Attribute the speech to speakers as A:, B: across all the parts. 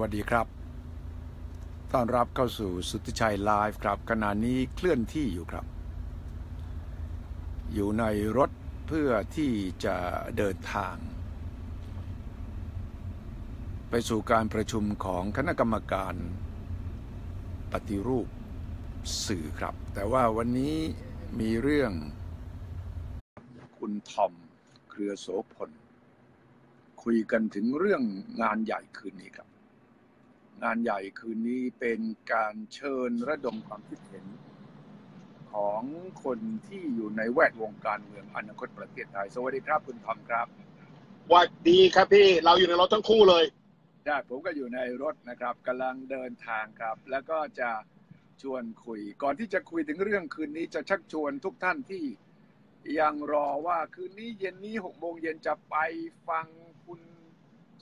A: วัสดีครับ ต้อนรับเข้าสู่สุทธิชัยไลฟ์ครับขณะนี้เคลื่อนที่อยู่ครับ อยู่ในรถเพื่อที่จะเดินทาง ไปสู่การประชุมของคณะกรรมการปฏิรูปสื่อครับ แต่ว่าวันนี้มีเรื่อง คุณทอมเครือโสพลคุยกันถึงเรื่องงานใหญ่คืนนี้ครับ งานใหญ่คืนนี้เป็นการเชิญระดมความคิดเห็น ของคนที่อยู่ในแวดวงการเมืองอนาคตประเทศไทย สวัสดีครับคุณทอมครับ
B: หวัดดีครับพี่ เราอยู่ในรถทั้งคู่เลย
A: ได้ผมก็อยู่ในรถนะครับกำลังเดินทางครับ แล้วก็จะชวนคุย ก่อนที่จะคุยถึงเรื่องคืนนี้จะชักชวนทุกท่านที่ยังรอว่าคืนนี้เย็นนี้หกโมงเย็นจะไปฟังคุณ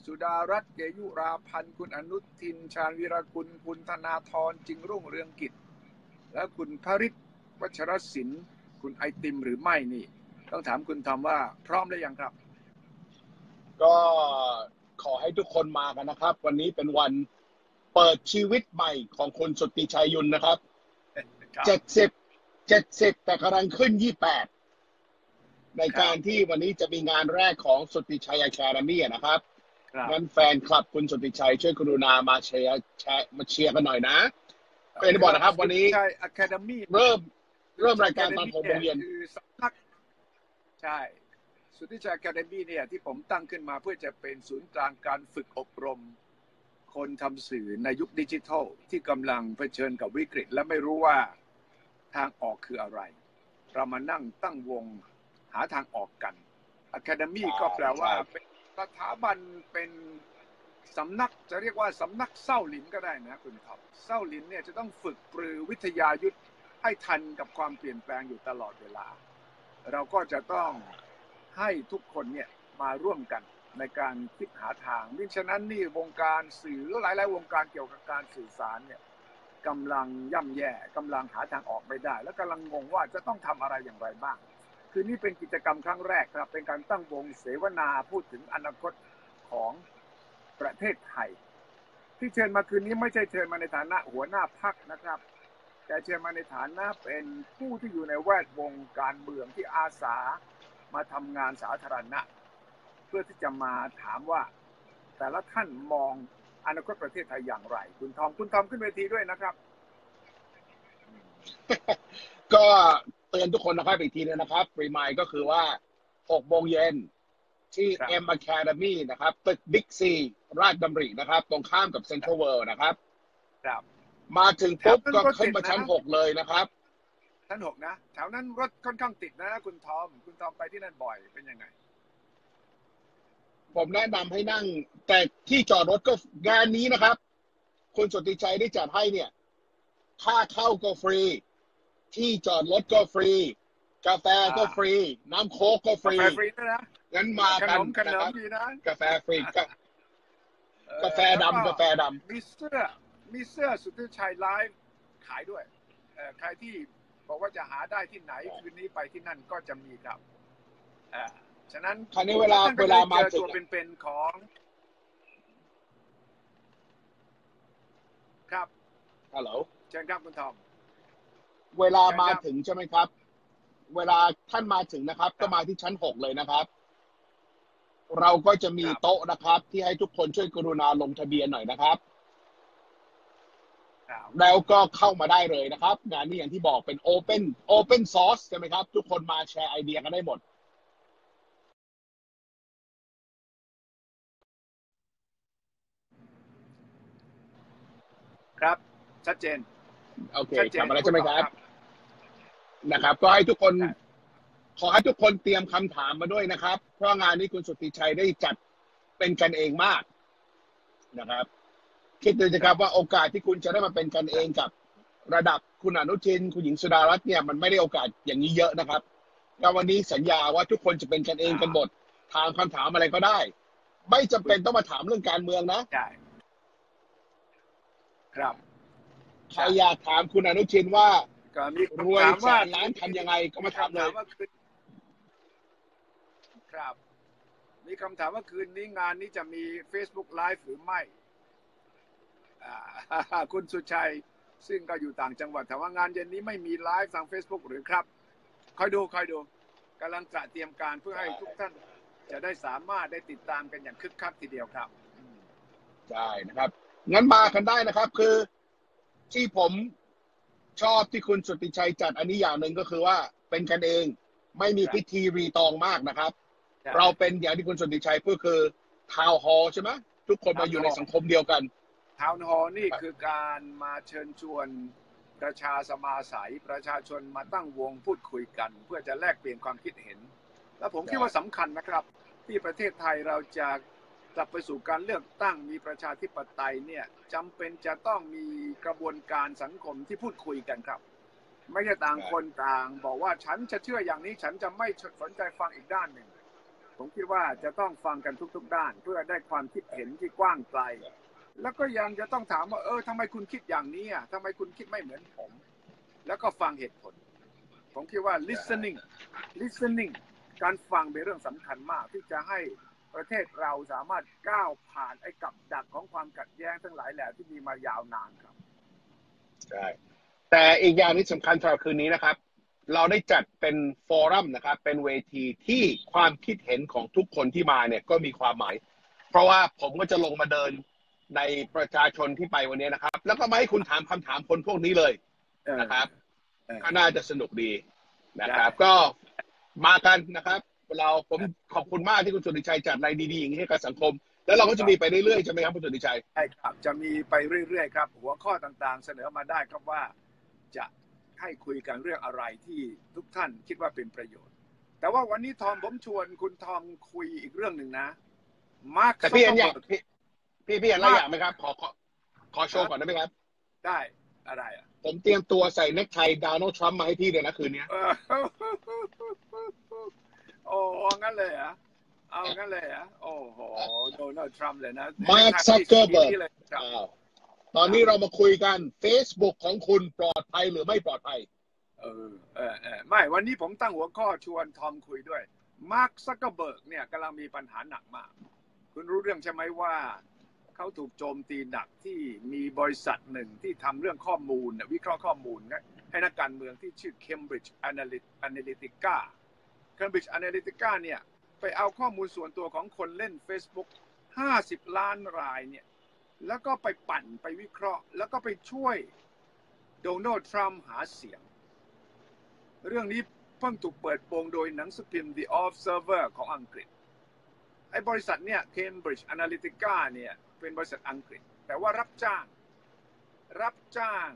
A: สุดารัตน์เกยุราพันธ์คุณอนุทิน ชาญวีรกุลคุณธนาธรจึงรุ่งเรืองกิจ และคุณพริศวัชรศิลป์คุณไอติมหรือไม่นี่ ต้องถามคุณทอมว่าพร้อมหรือยังครับ
B: ก็ขอให้ทุกคนมากันนะครับ วันนี้เป็นวันเปิดชีวิตใหม่ของคุณสุทธิชัยยุนนะครับ
A: ครับ
B: เจ็ดสิบเจ็ดสิบแต่กำลังขึ้นยี่แปดในการที่วันนี้จะมีงานแรกของสุทธิชัยอะคาเดมี่นะครับ
A: ครับ
B: งั้นแฟนคลับคุณสุทธิชัยช่วยกรุณามาเชียร์แชร์มาเชียร์กันหน่อยนะเป็นที่บอกนะครับ วันนี้
A: ใช่ Academy
B: เริ่มเริ่มรายการตอนหกโมงเย็น
A: คือสำนักใช่สุทธิชัย Academy เนี่ยที่ผมตั้งขึ้นมาเพื่อจะเป็นศูนย์กลางการฝึกอบรม คนทำสื่อในยุคดิจิทัล ที่กำลังเผชิญกับวิกฤต และไม่รู้ว่าทางออกคืออะไร เรามานั่งตั้งวงหาทางออกกัน Academy
B: อ่า
A: ก็แปลว่า
B: ใช่
A: เป็น สถาบันเป็นสำนักจะเรียกว่าสำนักเศร้าหลินก็ได้นะคุณท็อปเศร้าหลินเนี่ยจะต้องฝึกปรือวิทยายุทธให้ทันกับความเปลี่ยนแปลงอยู่ตลอดเวลา เราก็จะต้องให้ทุกคนเนี่ยมาร่วมกันในการคิดหาทางมิฉะนั้นนี่วงการสื่อหลาย ๆ วงการเกี่ยวกับการสื่อสารเนี่ยกำลังย่ำแย่กำลังหาทางออกไม่ได้ และกำลังงงว่าจะต้องทำอะไรอย่างไรบ้าง คือนี่เป็นกิจกรรมครั้งแรกครับ เป็นการตั้งวงเสวนาพูดถึงอนาคตของประเทศไทย ที่เชิญมาคืนนี้ไม่ใช่เชิญมาในฐานะหัวหน้าพักนะครับ แต่เชิญมาในฐานะเป็นผู้ที่อยู่ในแวดวงการเมืองที่อาสามาทำงานสาธารณะ เพื่อที่จะมาถามว่า แต่ละท่านมองอนาคตประเทศไทยอย่างไร คุณทอมคุณทอมขึ้นเวทีด้วยนะครับ
B: ก็ เตือนทุกคนนะครับอีกทีนึงนะครับรีมายก็คือว่า6โมงเย็นที่
A: ครับ
B: M Academy นะครับตึกบิ๊กซีราชดำรินะครับ ตรงข้ามกับเซ็นทรัลเวิลด์นะครับ
A: ครับ
B: มาถึงปุ๊บ
A: แถวนั้
B: ก็
A: นรถ
B: ขึ้นมา
A: ติดนะ
B: ชั้น6เลยนะครับ
A: ชั้นหกนะแถวนั้นรถค่อนข้างติดนะ คุณทอม คุณทอมไปที่นั่นบ่อยเป็นยังไง
B: ผมแนะนำให้นั่ง แต่ที่จอดรถก็งานนี้นะครับ คุณสนติชัยได้จัดให้เนี่ย ค่าเข้าก็ฟรี ที่จอดรถก็ฟรี กาแฟก็ฟรี น้ำโค้กก็ฟ
A: กา
B: รี
A: แฟฟรีด้วยนะ
B: งั้นมา
A: ข
B: กัน
A: นมข
B: นะ
A: น
B: ค
A: ม
B: รับ
A: ดีนะ
B: กาแฟฟรีกา
A: เออกา
B: แฟดำกาแฟดำ
A: มีเสื้อมีเสื้อสุทธิชัยไลฟ์ขายด้วยเอ่อใครที่บอกว่าจะหาได้ที่ไหนคืนนี้ไปที่นั่นก็จะมีครับเอ่อฉะนั้น
B: คราวนี้เวลา
A: ท่นก็
B: เวลามา
A: จะ
B: ถึ
A: ตัว
B: ง
A: เป็นๆของครับ
B: ฮัลโหล
A: เชิญครับคุณทอม
B: เวลามา
A: ใช่ครับ
B: ถึงใช่ไหมครับ เวลาท่านมาถึงนะครับ ก็มาที่ชั้นหกเลยนะครับ เราก็จะมี
A: ครับ
B: โต๊ะนะครับ ที่ให้ทุกคนช่วยกรุณาลงทะเบียนหน่อยนะครับ
A: ครับ
B: แล้วก็เข้ามาได้เลยนะครับ งานนี้อย่างที่บอกเป็น Open Open Source ใช่ไหมครับ ทุกคนมาแชร์ไอเดียกันได้หมด
A: ครับ ชัดเจน
B: โอเค
A: ชัดเจ
B: กลั
A: น
B: บมาแล้วใช่ไหมครับ
A: ณทอ
B: นะครับ ก็ให้ทุกคน
A: ใช่
B: ขอให้ทุกคนเตรียมคำถามมาด้วยนะครับ เพราะงานนี้คุณสุทธิชัยได้จัดเป็นกันเองมากนะครับ คิดดูสิครับว่าโอกาสที่คุณจะได้มาเป็นกันเองกับระดับคุณอนุทิน คุณหญิงสุดารัตน์เนี่ยมันไม่ได้โอกาสอย่างนี้เยอะนะครับแล้ววันนี้สัญญาว่าทุกคนจะเป็นกันเองกันหมดถามคำถามอะไรก็ได้ ไม่จำเป็นต้องมาถามเรื่องการเมืองนะ
A: ใช่ครับ
B: ใครอยากถามคุณอนุทินว่า
A: ก็มี
B: รวย
A: คำถาม
B: แส
A: ว่าน
B: ล้านทำยังไงก็มาถามเลย
A: คำว่าคืนครับ มีคำถามว่าคืนนี้งานนี้จะมี Facebook Live หรือไม่อ่าคุณสุชัย ซึ่งก็อยู่ต่างจังหวัดแต่ว่างานเย็นนี้ไม่มีไลฟ์ทาง Facebook หรือครับ คอยดูคอยดูกำลังตระเตรียมการเพื่อให้ทุกท่านจะได้สามารถได้ติดตามกันอย่างคึกคักทีเดียวครับอืม
B: ใช่นะครับ งั้นมากันได้นะครับ คือที่ผม ชอบที่คุณสุทธิชัยจัดอันนี้อย่างหนึ่งก็คือว่าเป็นกันเองไม่มีพิธีรีตองมากนะครับ เราเป็นอย่างที่คุณสุทธิชัยพูดคือทาวฮอลใช่ไหมทุกคนมาอยู่ในสังคมเดียวกัน
A: ทาวน์ฮอลนี่คือการมาเชิญชวนประชาสมาสายประชาชนมาตั้งวงพูดคุยกัน เพื่อจะแลกเปลี่ยนความคิดเห็น และผมคิดว่าสำคัญนะครับ ที่ประเทศไทยเราจะ กลับไปสู่การเลือกตั้งมีประชาธิปไตยเนี่ยจำเป็นจะต้องมีกระบวนการสังคมที่พูดคุยกันครับ ไม่ใช่ต่างคนต่างบอกว่าฉันจะเชื่ออย่างนี้ฉันจะไม่สนใจฟังอีกด้านหนึ่ง ผมคิดว่าจะต้องฟังกันทุก ๆ ด้าน เพื่อได้ความคิดเห็นที่กว้างไกล แล้วก็ยังจะต้องถามว่าเออทำไมคุณคิดอย่างนี้อะทำไมคุณคิดไม่เหมือนผม แล้วก็ฟังเหตุผล ผมคิดว่า listening listening การฟังเป็นเรื่องสำคัญมากที่จะให้ ประเทศเราสามารถก้าวผ่านไอ้กับดักของความขัดแย้งทั้งหลายแหล่ที่มีมายาวนานครับ
B: ใช่แต่อีกอย่างที่สำคัญสำหรับคืนนี้นะครับ เราได้จัดเป็นฟอรัมนะครับ เป็นเวทีที่ความคิดเห็นของทุกคนที่มาเนี่ยก็มีความหมาย เพราะว่าผมก็จะลงมาเดินในประชาชนที่ไปวันนี้นะครับ แล้วก็มาให้คุณถามคำถามคนพวกนี้เลย
A: เออ
B: นะครับ
A: เออ
B: ก็น่าจะสนุกดีนะครับ
A: ได้
B: ก็มากันนะครับ เราผมขอบคุณมากที่คุณสุทธิชัยจัดอะไรดีๆอย่างนี้ให้กับสังคม แล้วเราก็จะมีไปเรื่อยๆใช่ไหมครับคุณสุทธิชัย
A: ใช่ครับจะมีไปเรื่อยๆครับ หัวข้อต่างๆ เสนอมาได้ครับว่าจะให้คุยกันเรื่องอะไรที่ทุกท่านคิดว่าเป็นประโยชน์ แต่ว่าวันนี้ทอมผมชวนคุณทอมคุยอีกเรื่องหนึ่งนะมาร์ค
B: แต่พี่อันอยากพี่พี่พี่อันอะไรอยากไหมครับขอขอขอโชว์ก่อนได้ไหมครับ
A: ได้อะไรอะ
B: ผมเตรียมตัวใส่เน็กไทโดนัลด์ทรัมป์มาให้พี่เลยนะคืนนี้
A: เออ โอ้เอางั้นเลยเหรอะเอางั้นเลยเหรอะโอ้โหโดนัลด์ทรัมป์เลยนะ
B: มาร์คซักเกอร์เบิร์ก
A: เลยครับ
B: อ้าวตอนนี้เรามาคุยกัน Facebook ของคุณปลอดภัยหรือไม่ปลอดภัย
A: เออเออเออไม่วันนี้ผมตั้งหัวข้อชวนทอมคุยด้วยมาร์คซักเกอร์เบิร์กเนี่ยกำลังมีปัญหาหนักมาก คุณรู้เรื่องใช่ไหมว่าเขาถูกโจมตีหนักที่มีบริษัทหนึ่งที่ทำเรื่องข้อมูลน่ะวิเคราะห์ข้อมูลนะให้นักการเมืองที่ชื่อ Cambridge Analytica Cambridge Analytica เนี่ยไปเอาข้อมูลส่วนตัวของคนเล่น Facebook 50 ล้านรายเนี่ยแล้วก็ไปปั่นไปวิเคราะห์ แล้วก็ไปช่วยโดนัลด์ทรัมป์หาเสียง เรื่องนี้เพิ่งถูกเปิดโปงโดยหนังสือพิมพ์ The Observer ของอังกฤษ ไอ้บริษัทเนี่ย Cambridge Analytica เนี่ยเป็นบริษัทอังกฤษ แต่ว่ารับจ้าง รับจ้าง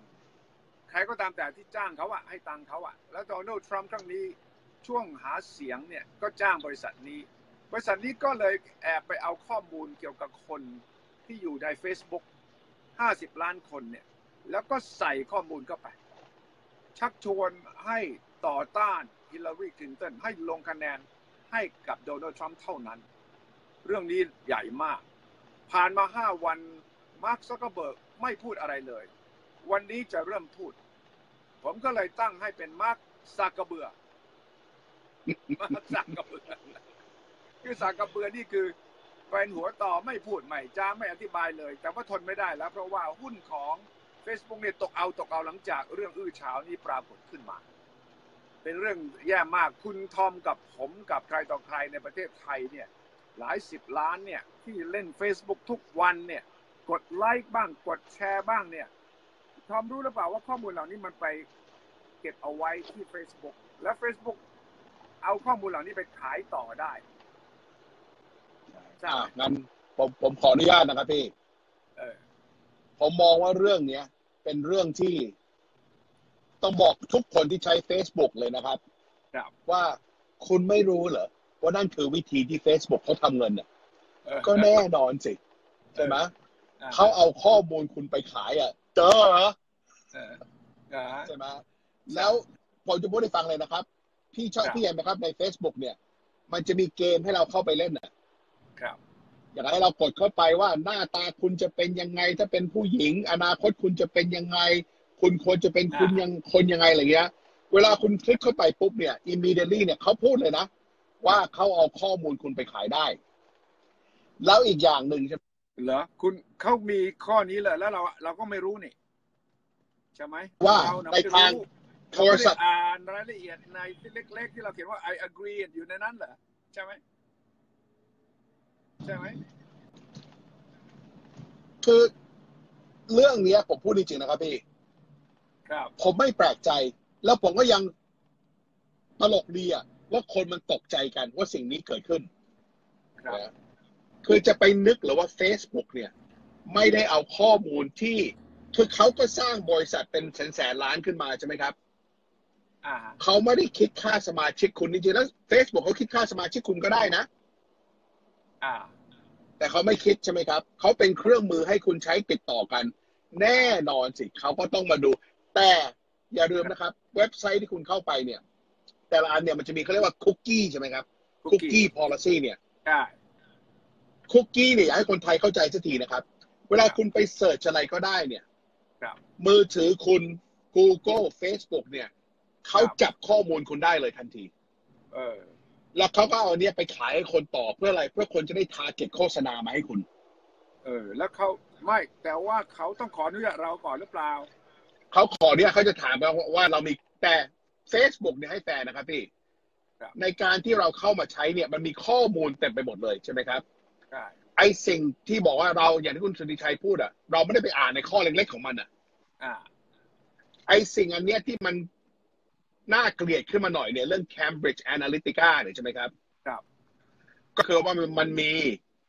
A: ใครก็ตามแต่ที่จ้างเขาอะให้ตังเขาอะแล้วโดนัลด์ทรัมป์ครั้งนี้ ช่วงหาเสียงเนี่ยก็จ้างบริษัทนี้ บริษัทนี้ก็เลยแอบไปเอาข้อมูลเกี่ยวกับคนที่อยู่ใน Facebook 50 ล้านคนเนี่ยแล้วก็ใส่ข้อมูลเข้าไป ชักชวนให้ต่อต้านฮิลลารีคลินตันให้ลงคะแนนให้กับโดนัลด์ทรัมป์เท่านั้น เรื่องนี้ใหญ่มาก ผ่านมาห้าวันมาร์คซักเกอร์เบิร์กไม่พูดอะไรเลย วันนี้จะเริ่มพูด ผมก็เลยตั้งให้เป็นมาร์คซักเกอร์ มาร์คซักเกอร์เบือคือซักกร์เบือนี่คือเป็นหัวต่อไม่พูดไม่จ้าไม่อธิบายเลย แต่ว่าทนไม่ได้แล้ว เพราะว่าหุ้นของ Facebook เนี่ยตกเอาตกเอาหลังจากเรื่องอื้อฉาวนี้ปรากฏขึ้นมา เป็นเรื่องแย่มากคุณทอมกับผมกับใครต่อใครในประเทศไทยเนี่ยหลายสิบล้านเนี่ยที่เล่น Facebook ทุกวันเนี่ยกดไลค์บ้างกดแชร์บ้างเนี่ยทอมรู้หรือเปล่าว่าข้อมูลเหล่านี้มันไปเก็บเอาไว้ที่ Facebook และ Facebook เอาข้อมูลเหล่านี้ไปขายต่อได้ใช่
B: อ่างั้นผมผมขออนุญาตนะครับพี่
A: เออ
B: ผมมองว่าเรื่องเนี้ย เป็นเรื่องที่ ต้องบอกทุกคนที่ใช้ Facebook เลยนะครับ
A: ครับ
B: ว่าคุณไม่รู้เหรอว่านั่นคือวิธีที่ Facebook เขาทำเงินเนี่ย
A: เออ
B: ก็แน่นอนสิ ใช่ไหม
A: อ่
B: เขาเอาข้อมูลคุณไปขายอะ เจอเหรอ
A: เอออ่า
B: ใช่ไหมแล้วผมจะพูดให้ฟังเลยนะครับ พี่ชอบ
A: ครับ
B: พี่เห็นไหมครับใน Facebook เนี่ย มันจะมีเกมให้เราเข้าไปเล่นน่ะ
A: ครับ
B: อยากให้เรากดเข้าไปว่าหน้าตาคุณจะเป็นยังไง ถ้าเป็นผู้หญิง อนาคตคุณจะเป็นยังไง คุณควรจะเป็นคุณยังคนยังไงอะไรเงี้ย เวลาคุณคลิกเข้าไปปุ๊บเนี่ย immediately เนี่ยเขาพูดเลยนะ ว่าเขาเอาข้อมูลคุณไปขายได้ แล้วอีกอย่างหนึ่งใช่ไหม
A: เหรอคุณเขามีข้อนี้เลยแล้วเราเราก็ไม่รู้นี่ใช่ไหม
B: ว่า
A: เรน่ะ
B: ใน
A: ไม่รู้
B: ทาง โทรศัพท์
A: เาไม่ได้อ่านรายละเอียดในที่เล็ก ๆ ที่เราเขียนว่า I agree อยู่ในนั้นเหรอใช่ไหมใช่ไหม
B: คือเรื่องเนี้ย ผมพูดจริงๆนะครับพี่
A: ครับ
B: ผมไม่แปลกใจ แล้วผมก็ยังตลกดีอะว่าคนมันตกใจกันว่าสิ่งนี้เกิดขึ้น
A: ครับ
B: นะคือจะไปนึกหรือว่า Facebook เนี่ย ไม่ได้เอาข้อมูลที่คือเขาก็สร้างบริษัทเป็นแสนแสนล้านขึ้นมาใช่ไหมครับ
A: อ่า
B: เขาไม่ได้คิดค่าสมาชิกคุณจริงๆแล้ว Facebook เขาคิดค่าสมาชิกคุณก็ได้นะ
A: อ่า
B: แต่เขาไม่คิดใช่ไหมครับ เขาเป็นเครื่องมือให้คุณใช้ติดต่อกัน แน่นอนสิเขาก็ต้องมาดู แต่อย่าลืมนะครับ เว็บไซต์ที่คุณเข้าไปเนี่ย แต่ละอันเนี่ยมันจะมีเขาเรียกว่าคุกกี้ใช่ไหมครับคุก
A: Cookie
B: กี้ policy เนี่ย
A: ใช่
B: คุกกี้เนี่ยอยากให้คนไทยเข้าใจสักทีนะครับ เวลาคุณไปเสิร์ชอะไรก็ได้เนี่ย
A: ครับ
B: มือถือคุณ Google Facebook เนี่ย เขาจับข้อมูลคุณได้เลยทันที
A: เออ
B: แล้วเขาก็เอาอันเนี้ยไปขายให้คนต่อเพื่ออะไร เพื่อคนจะได้ทาร์เก็ตโฆษณามาให้คุณ
A: เออ แล้วเขาไม่แต่ว่าเขาต้องขออนุญาตเราก่อนหรือเปล่า
B: เขาขอเนี่ยเขาจะถามเราว่าเรามีแต่ Facebook เนี่ยให้แฟนนะครับพี่
A: ครับ
B: ในการที่เราเข้ามาใช้เนี่ยมันมีข้อมูลเต็มไปหมดเลยใช่ไหมครับ
A: ใช่
B: ไอสิ่งที่บอกว่าเราอย่างที่คุณสุธิชัยพูดอะเราไม่ได้ไปอ่านในข้อเล็กๆของมันอะ
A: อ่า
B: ไอสิ่งอันเนี้ยที่มัน น่าเกลียดขึ้นมาหน่อยเนี่ยเรื่อง Cambridge Analytica เนี่ยใช่ไหมครับ
A: ครับ
B: ก็คือว่ามันมันมี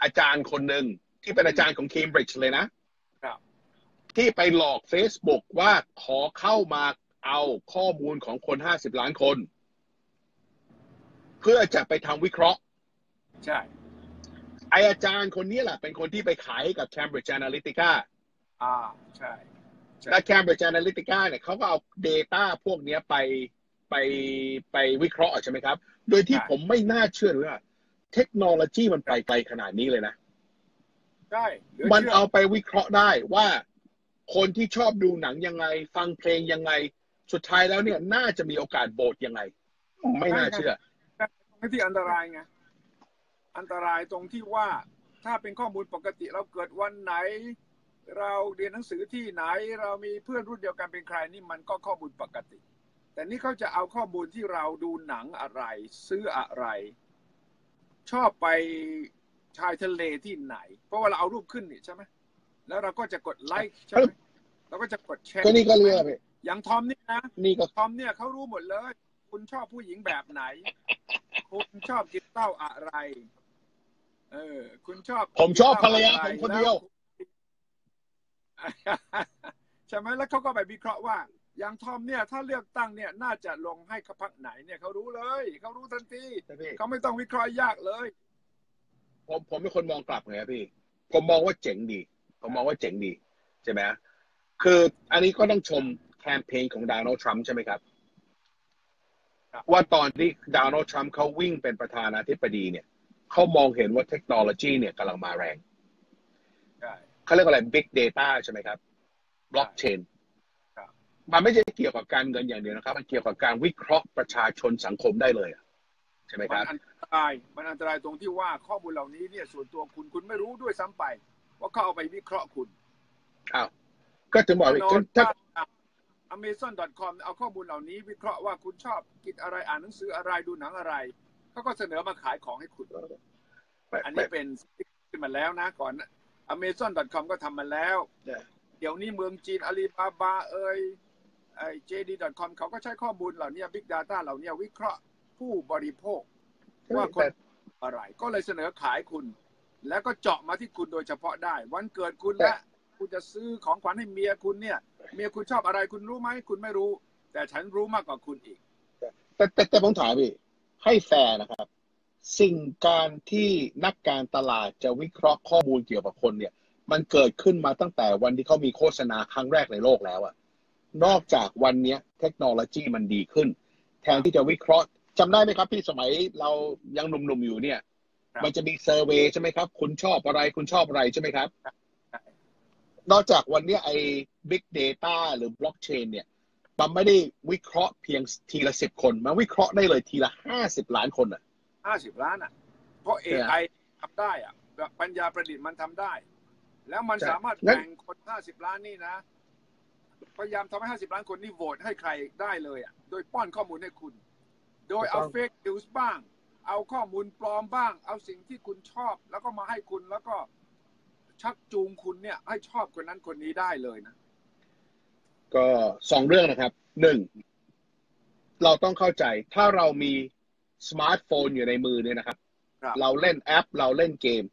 B: อาจารย์คนหนึ่งที่เป็นอาจารย์ของ Cambridge เลยนะ
A: ครับ
B: ที่ไปหลอก Facebook ว่าขอเข้ามาเอาข้อมูลของคน50ล้านคน เพื่อจะไปทำวิเคราะห์
A: ใช่
B: ไออาจารย์คนนี้แหละเป็นคนที่ไปขายให้กับ Cambridge Analytica
A: อ่า ใช่ใช่
B: และ Cambridge Analytica เนี่ยเขาก็เอา Data พวกเนี้ยไป ไปไปวิเคราะห์ใช่ไหมครับ โดยที่ผมไม่น่าเชื่อเลยว่าเทคโนโลยีมันไปไกลขนาดนี้เลยนะ
A: ใช่หรือ
B: มัน
A: ชื่
B: เอาไปวิเคราะห์ได้ว่าคนที่ชอบดูหนังยังไง ฟังเพลงยังไง สุดท้ายแล้วเนี่ย น่าจะมีโอกาสโบสยังไง ไม่น่าเชื่อ
A: ตรงที่อันตรายไงอันตรายตรงที่ว่าถ้าเป็นข้อมูลปกติเราเกิดวันไหน เราเรียนหนังสือที่ไหน เรามีเพื่อนรุ่นเดียวกันเป็นใครนี่มันก็ข้อมูลปกติ แต่นี่เขาจะเอาข้อมูลที่เราดูหนังอะไร ซื้ออะไร ชอบไปชายทะเลที่ไหน เพราะว่าเราเอารูปขึ้นนี่ใช่ไหมแล้วเราก็จะกดไลค์ใช่ไหมเราก็จะกดแชร์
B: ก็นี่ก็เรียกไป
A: อย่างทอมนี่นะ
B: นี่ก็
A: ทอมเนี่ยเขารู้หมดเลย คุณชอบผู้หญิงแบบไหน คุณชอบกินเหล้าอะไร เออ คุณชอบ
B: ผมชอบภรรยา
A: กิ
B: ผมคนเดียว
A: แล้ใช่ไหมแล้วเขาก็ไปวิเคราะห์ว่า อย่างทอมเนี่ย ถ้าเลือกตั้งเนี่ยน่าจะลงให้พรรคไหนเนี่ยเขารู้เลยเขารู้ทันทีเขาไม่ต้องวิเคราะห์ยากเลย
B: ผมผมเป็นคนมองกลับไงครับพี่ ผมมองว่าเจ๋งดี ผมมองว่าเจ๋งดี ใช่ไหมคืออันนี้ก็ต้องชมแคมเปญของโดนัลด์ทรัมป์ใช่ไหมครับ
A: ครับ
B: ว่าตอนที่โดนัลด์ทรัมป์เขาวิ่งเป็นประธานาธิบดีเนี่ยเขามองเห็นว่าเทคโนโลยีเนี่ยกำลังมาแรง
A: ใช่
B: เขาเรียกว่าอะไร Big Data ใช่ไหมครับ
A: บ
B: มันไม่ใช่เกี่ยวกับการเงินอย่างเดียวนะครับ มันเกี่ยวกับการวิเคราะห์ประชาชนสังคมได้เลยอะใช่ไหมค
A: มั
B: รั
A: น
B: บ
A: อันตรายมันอันตรายตรงที่ว่าข้อมูลเหล่านี้เนี่ยส่วนตัวคุณคุณไม่รู้ด้วยซ้ำไป ว่าเขาเอาไปวิเคราะห์คุณ
B: อ้าวก็ถึงบอก
A: แน่
B: ว่าน
A: อน
B: ถ้า
A: ว่า Amazon.com เอาข้อมูลเหล่านี้ วิเคราะห์ว่าคุณชอบกินอะไรอ่านหนังสืออะไรดูหนังอะไรเขาก็เสนอมาขายของให้คุณอันนี้เป็นขึ้นมาแล้วนะก่อน Amazon.com ก็ทำมาแล้ว
B: เนี่ย
A: เดี๋ยวนี้เมืองจีนอาลีบาบาเอ่ยไอ้ JD.com เขาก็ใช้ข้อมูลเหล่านี้ Big Data เหล่านี้วิเคราะห์ผู้บริโภค ว่าคน
B: แต่
A: อะไร ก็เลยเสนอขายคุณ แล้วก็เจาะมาที่คุณโดยเฉพาะได้ วันเกิดคุณและคุณจะซื้อของขวัญให้เมียคุณเนี่ย เมียคุณชอบอะไรคุณรู้ไหมคุณไม่รู้ แต่ฉันรู้มากกว่าคุณอีก
B: แต่แต่แต่ผมถามพี่ให้แฟร์นะครับ สิ่งการที่นักการตลาดจะวิเคราะห์ข้อมูลเกี่ยวกับคนเนี่ย มันเกิดขึ้นมาตั้งแต่วันที่เขามีโฆษณาครั้งแรกในโลกแล้วอะ นอกจากวันเนี้ยเทคโนโลยีมันดีขึ้น แทนที่จะวิเคราะห์จำได้ไหมครับพี่สมัยเรายังหนุ่มๆอยู่เนี่ย
A: ครับ
B: มันจะมีเซอร์เวย์ใช่ไหมครับ คุณชอบอะไรคุณชอบอะไรใช่ไหมครับ นอกจากวันเนี้ยไอ้ Big Data หรือ Blockchain เนี่ยมันไม่ได้วิเคราะห์เพียงทีละสิบคน มันวิเคราะห์ได้เลยทีละห้าสิบล้านคนอะ
A: ห้าสิบล้านอะ เพราะ
B: ใช่ไหม
A: AI ทำได้อะแบบปัญญาประดิษฐ์มันทำได้ แล้วมัน
B: ใช่
A: สามารถ
B: งั้น
A: แบ่งคน50ล้านนี่นะ พยายามทำให้50ล้านคนนี่โหวตให้ใครได้เลยอะ โดยป้อนข้อมูลให้คุณ โดยเอาเฟกนิวส์บ้าง เอาข้อมูลปลอมบ้าง เอาสิ่งที่คุณชอบ แล้วก็มาให้คุณแล้วก็ชักจูงคุณเนี่ย ให้ชอบคนนั้นคนนี้ได้เลยนะ
B: ก็สองเรื่องนะครับหนึ่งเราต้องเข้าใจถ้าเรามีสมาร์ทโฟนอยู่ในมือเนี่ยนะครับ
A: ครับ
B: เราเล่นแอป เราเล่นเกม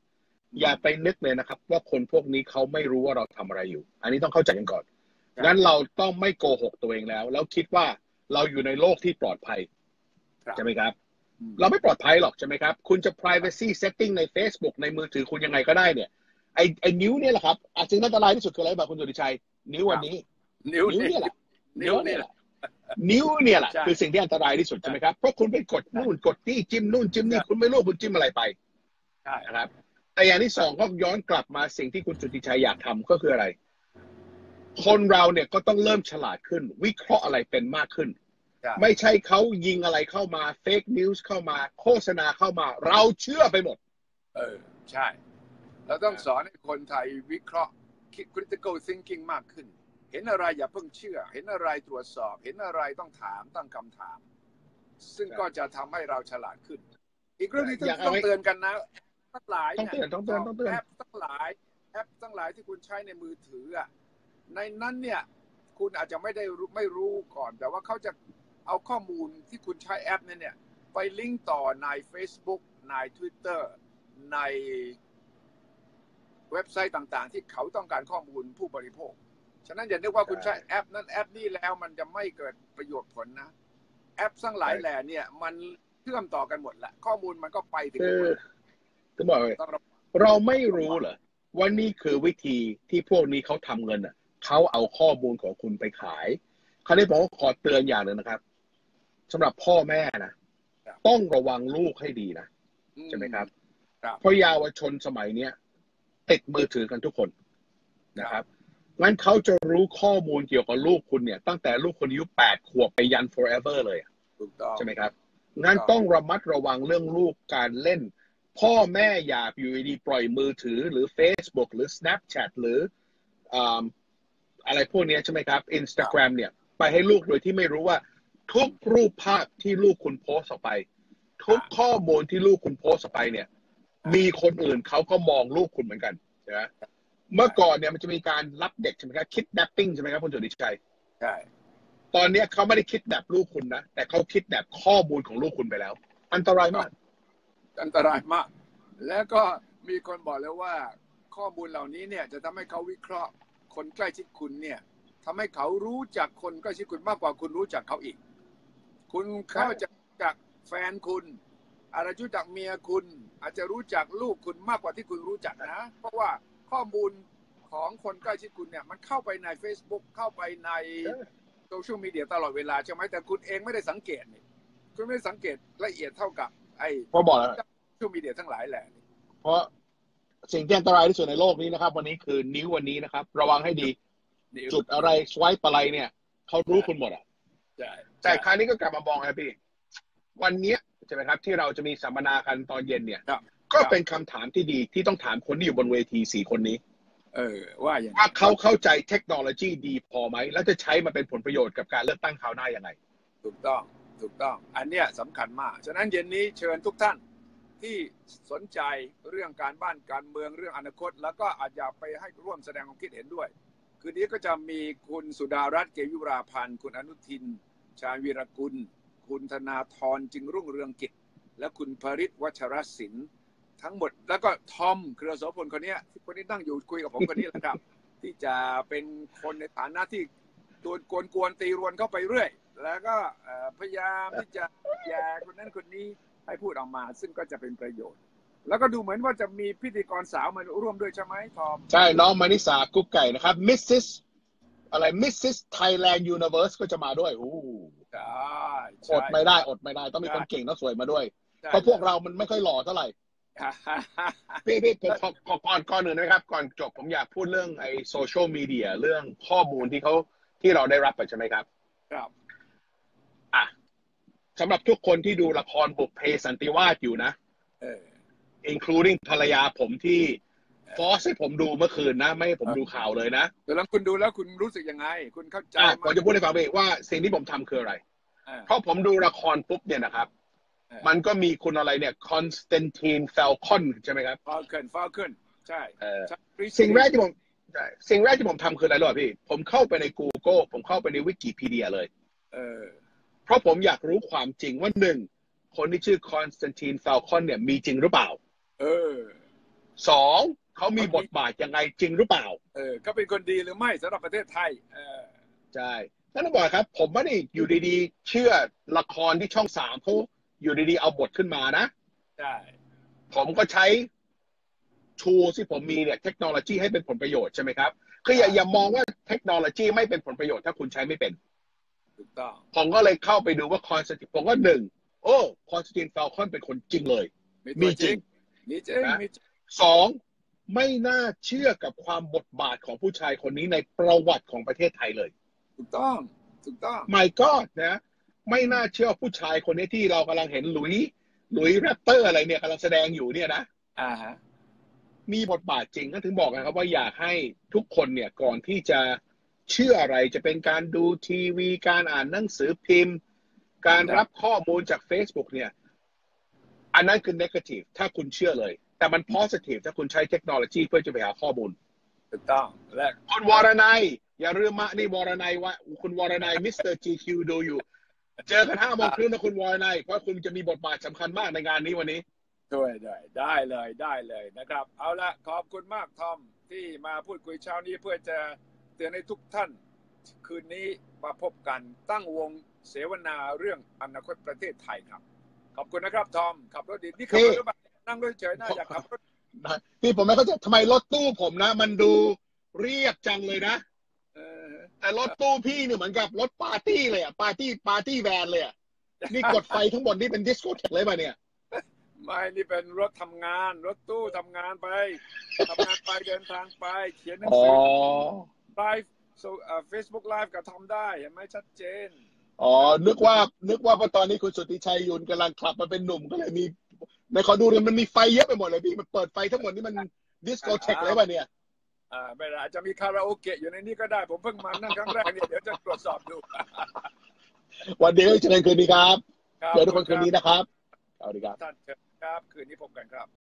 B: อย่าไปนึกเลยนะครับ ว่าคนพวกนี้เขาไม่รู้ว่าเราทำอะไรอยู่ อันนี้ต้องเข้าใจกันก่อน
A: ครับ
B: งั้นเราต้องไม่โกหกตัวเองแล้ว แล้วคิดว่าเราอยู่ในโลกที่ปลอดภัย
A: ครับ
B: ใช่ไหมครับ
A: อืม
B: เราไม่ปลอดภัยหรอกใช่ไหมครับ คุณจะ privacy setting ใน Facebook ในมือถือคุณยังไงก็ได้เนี่ย ไอไอนิ้วเนี่ยแหละครับอาจจะอันตรายที่สุดคืออะไรแบบคุณสุริชัย นิ้ววันนี้
A: นิ้ว
B: นิ้ว
A: นี่
B: เนี่ยแหละ
A: นิ้วนี่แหละ
B: นิ้วเนี่ยแหละ
A: ใช่
B: คือสิ่งที่อันตรายที่สุดใช่ไหมครับเพราะคุณไปกดนู่นกดนี่จิ้มนู่นจิ้มนี่คุณไม่รู้คุณจิ้มอะไรไป
A: ใช่
B: นะครับแต่อย่างที่สองก็ย้อนกลับมาสิ่งที่คุณสุทธิชัยอยากทำก็คืออะไร คนเราเนี่ยก็ต้องเริ่มฉลาดขึ้น วิเคราะห์อะไรเป็นมากขึ้น
A: ใช่
B: ไม่ใช่เขายิงอะไรเข้ามาเฟกนิวส์เข้ามา โฆษณาเข้ามา เราเชื่อไปหมด
A: เออ ใช่ เราต้องสอนให้คนไทยวิเคราะห์คิด critical thinking มากขึ้น เห็นอะไรอย่าเพิ่งเชื่อ เห็นอะไรตรวจสอบ เห็นอะไรต้องถามตั้งคำถาม ซึ่ง
B: ครับ
A: ก็จะทำให้เราฉลาดขึ้น อีกเรื่องหนึงที่
B: อยากเอา
A: ต้อง
B: ไว้
A: เตือนกันนะทั้งหลาย
B: ต้องเตือนต้องเตือนต้องเตือน
A: แอปทั้งหลายแอปทั้งหลายที่คุณใช้ในมือถืออะ ในนั้นเนี่ย คุณอาจจะไม่ได้รู้ไม่รู้ก่อน แต่ว่าเขาจะเอาข้อมูลที่คุณใช้แอปนั้นเนี่ย ไปลิงก์ต่อใน Facebook ใน Twitter ในเว็บไซต์ต่างๆ ที่เขาต้องการข้อมูลผู้บริโภค ฉะนั้นอย่านึกว่าคุณใช้แอปนั้นแอปนี้แล้วมันจะไม่เกิดประโยชน์ผลนะ แอปทั้งหลายแหล่เนี่ย มันเชื่อมต่อกันหมดแหละ ข้อมูลมันก็ไปถึง
B: คื
A: กัน
B: อ
A: หมด
B: จะบอกเลย
A: ต้องระวัง
B: เราไม่รู้เหรอว่านี่คือวิธีที่พวกนี้เขาทำเงินอะ เขาเอาข้อมูลของคุณไปขายคราวนี้ผมก็ขอเตือนอย่างหนึ่งนะครับสำหรับพ่อแม่นะต้องระวังลูกให้ดีนะใช่ไหมครับ
A: ครับ
B: เพราะเยาวชนสมัยเนี้ยติดมือถือกันทุกคนนะครับงั้นเขาจะรู้ข้อมูลเกี่ยวกับลูกคุณเนี่ย ตั้งแต่ลูกคนอายุแปดขวบไปยัน forever เลยอะ
A: ถูกต้อง
B: ใช่ไหมครับงั้นต้องระมัดระวังเรื่องลูกการเล่น พ่อแม่อย่าอยู่ดีๆปล่อยมือถือหรือ Facebook หรือ Snapchat หรือ อ่าอะไรพวกเนี้ยใช่ไหมครับ Instagram เนี่ย ไปให้ลูกโดยที่ไม่รู้ว่า ทุกรูปภาพที่ลูกคุณโพสต์ออกไป ทุกข้อมูลที่ลูกคุณโพสต์ออกไปเนี่ย มีคนอื่นเขาก็มองลูกคุณเหมือนกันใช่ไหมเมื่อก่อนเนี่ยมันจะมีการรับเด็กใช่ไหมครับคิดแ a ปปิ้งใช่ไหมครับคุณจุดิชัย
A: ใช่
B: ตอนเนี้ยเขาไม่ได้คิดแบบลูกคุณนะแต่เขาคิดแบบข้อมูลของลูกคุณไปแล้ว อันตรายมาก
A: อันตรายมาก แล้วก็มีคนบอกแล้วว่า ข้อมูลเหล่านี้เนี่ย จะทำให้เขาวิเคราะห์ คนใกล้ชิดคุณเนี่ยทำให้เขารู้จักคนใกล้ชิดคุณมากกว่าคุณรู้จักเขาอีก คุณเขาจะรู้จักแฟนคุณ อาจจะรู้จักเมียคุณ อาจจะรู้จักลูกคุณมากกว่าที่คุณรู้จักนะ เพราะว่าข้อมูลของคนใกล้ชิดคุณเนี่ยมันเข้าไปใน Facebook เข้าไปในโซเชียลมีเดียตลอดเวลาใช่ไหมแต่คุณเองไม่ได้สังเกตนี่คุณไม่ได้สังเกตละเอียดเท่ากับ ไอ้
B: เพราะบอกแล้ว
A: โซเชียลมีเดียทั้งหลายแหละนี่
B: เพราะ สิ่งที่อันตรายที่สุดในโลกนี้นะครับ วันนี้คือนิ้ววันนี้นะครับ ระวังให้ดี
A: นิ้ว
B: จุดอะไรสวายอะไรเนี่ยเขารู้คุณหมดอะ
A: ใช่
B: แต่คราวนี้ก็กลับมามองครับพี่ วันเนี้ยใช่ไหมครับ ที่เราจะมีสัมมนากันตอนเย็นเนี่ย
A: ครับ
B: ก็เป็นคำถามที่ดีที่ต้องถามคนที่อยู่บนเวทีสี่คนนี้
A: เออ ว่าอย่าง
B: ว่าเขาเข้าใจเทคโนโลยีดีพอไหม แล้วจะใช้มาเป็นผลประโยชน์กับการเลือกตั้งคราวหน้ายังไง
A: ถูกต้อง ถูกต้อง อันเนี้ยสำคัญมาก ฉะนั้นเย็นนี้เชิญทุกท่าน ที่สนใจเรื่องการบ้านการเมืองเรื่องอนาคต แล้วก็อาจจะไปให้ร่วมแสดงความคิดเห็นด้วย คืนนี้ก็จะมีคุณสุดารัตน์เกยุราพันธ์คุณอนุทิน ชาญวีรกุล คุณธนาธรจึงรุ่งเรืองกิจ และคุณภริศวัชรศิลป์ทั้งหมด แล้วก็ทอมเครือโสพลคนนี้ที่คนนี้นั่งอยู่คุยกับผมคนนี้แหละครับ ที่จะเป็นคนในฐานะที่ตัวกวนกวนๆตีรวนเข้าไปเรื่อย แล้วก็พยายามที่จะแย่คนนั้นคนนี้ ให้พูดออกมา ซึ่งก็จะเป็นประโยชน์ แล้วก็ดูเหมือนว่าจะมีพิธีกรสาวมาร่วมด้วยใช่ไหมทอม
B: ใช่ น้องมานิสากุ๊กไก่นะครับมิสซิสอะไรมิสซิสไทยแลนด์ยูนิเวอร์สก็จะมาด้วยอู้
A: ใช่
B: อ
A: ใช่
B: ดไม่ได้อดไม่ได้ ต้องมีคนเก่งต้องสวยมาด้วย
A: ใช่
B: เพราะพวกเรามันไม่ค่อยหล่อเท่าไหร่พี่พี่ผมขอขอก่อนก่อนหนึ่งนะครับ ก่อนจบผมอยากพูดเรื่องไอ้โซเชียลมีเดียเรื่องข้อมูลที่เขาที่เราได้รับไปใช่ไหมครับ
A: ครับ
B: อะ สำหรับทุกคนที่ดูละครบุพเพสันติวาสอยู่นะ
A: เออ
B: including ภรรยาผมที่ฟอสให้ผมดูเมื่อคืนนะ ไม่ให้ผมดูข่าวเลยนะ
A: แต่แล้วคุณดูแล้วคุณรู้สึกยังไง คุณเข้าใจ
B: อะ
A: ไห
B: ผมจะพูดให้ฟังเองว่าสิ่งที่ผมทำคืออะไร
A: อ่า
B: เพราะผมดูละครปุ๊บเนี่ยนะครับ
A: เออ
B: มันก็มีคุณอะไรเนี่ยคอนสแตนตินเฟลคอนใช่ไหมครับ
A: ฟาขึ้นฟาขึ้นใช่
B: เออ
A: ใช่
B: สิ่งแรกที่ผมใช่สิ่งแรกที่ผมทำคืออะไรรู้ป่ะพี่ ผมเข้าไปใน Google ผมเข้าไปในวิกิพีเดียเลย
A: เออ
B: เพราะผมอยากรู้ความจริงว่าหนึ่งคนที่ชื่อคอนสแตนตินเฟลคอนเนี่ยมีจริงหรือเปล่า
A: เออ
B: สองเขามีบทบาทยังไงจริงหรือเปล่า
A: เออเขาเป็นคนดีหรือไม่สำหรับประเทศไทย เออ
B: ใช่ท่านต้องบอกครับ ผมไม่ได้อยู่ดีๆ เชื่อละครที่ช่องสามเขาอยู่ดีๆ เอาบทขึ้นมานะ
A: ใช่
B: ผมก็ใช้ชูที่ผมมีเนี่ยเทคโนโลยีให้เป็นผลประโยชน์ใช่ไหมครับคืออย่าอย่ามองว่าเทคโนโลยีไม่เป็นผลประโยชน์ถ้าคุณใช้ไม่เป็น
A: ถูกต้อง
B: ผมก็เลยเข้าไปดูว่าคอนสติผมก็หนึ่งโอ้คอนสตินฟลคอนเป็นคนจริงเลย
A: มี
B: มี
A: ตัว
B: จริง
A: มีจริง
B: นะ
A: มีจริง
B: สองไม่น่าเชื่อกับความบทบาทของผู้ชายคนนี้ในประวัติของประเทศไทยเลย
A: ถูกต้อง ถูกต้อง
B: my god นะ ไม่น่าเชื่อผู้ชายคนนี้ที่เรากำลังเห็นหลุย หลุยแรปเตอร์อะไรเนี่ยกำลังแสดงอยู่เนี่ยนะ
A: อ่าฮะ
B: มีบทบาทจริงก็ถึงบอกนะครับ ว่าอยากให้ทุกคนเนี่ยก่อนที่จะ เชื่ออะไรจะเป็นการดูทีวี การอ่านหนังสือพิมพ์ การรับข้อมูลจาก Facebook เนี่ย อันนั้นคือ negative ถ้าคุณเชื่อเลย แต่มัน positive ถ้าคุณใช้เทคโนโลยีเพื่อจะไปหาข้อมูล
A: ถูกต้องและ
B: คุณวรนัยอย่าลืมมะนี่วรนัยว่าคุณวรนัยมิสเตอร์จีคิวดูอยู่ เจอกันห้าโมงครึ่งนะคุณวรนัยเพราะคุณจะมีบทบาทสำคัญมากในงานนี้วันนี้
A: ด้วยด้วยได้เลยได้เลยนะครับ เอาละขอบคุณมากทอมที่มาพูดคุยเช้านี้เพื่อจะเตือนให้ทุกท่าน คืนนี้มาพบกันตั้งวงเสวนาเรื่องอนาคตประเทศไทยครับ ขอบคุณนะครับทอม ขับรถดีนี่ขับรถหรือเปล่านั่งรถเฉยน่าอยากขับรถ
B: นะพี่ผมไม่เข้าใจทำไมรถตู้ผมนะ มันดูเรียบจังเลยนะ
A: เออ
B: แต่รถตู้พี่เนี่ยเหมือนกับรถปาร์ตี้เลยอะปาร์ตี้ปาร์ตี้แวนเลยอะนี่กดไฟทั้งหมดนี่เป็นดิสโกเทคเลยป่ะเนี่ย
A: ไม่นี่เป็นรถทำงาน รถตู้ทำงานไปทำงานไปเดินทางไป เขียนหนัง
B: อ๋อ
A: สือ ไลฟ์โซเฟซบุ๊กไลฟ์ก็ทำได้เห็นไหมชัดเจน
B: อ๋อ นึกว่า นึกว่าพอตอนนี้คุณสุทธิชัยยุนกำลังขับมาเป็นหนุ่มก็เลยมีในขอดูเลยมันมีไฟเยอะไปหมดเลยพี่ มันเปิดไฟทั้งหมดนี่มันดิสโกเทคเลยป่ะเนี่ย
A: อ่าไม่เป็นไรอาจจะมีคาราโอเกะอยู่ในนี้ก็ได้ ผมเพิ่งมานั่งครั้งแรกเนี่ยเดี๋ยวจะตรวจสอบดู
B: วันเดียวเจอกันคืนนี้ครับ
A: ครับ
B: เจอทุกคนคืนนี้นะครับสวัสดีครับ
A: ท่านเชิญครับ คืนนี้พบกันครับ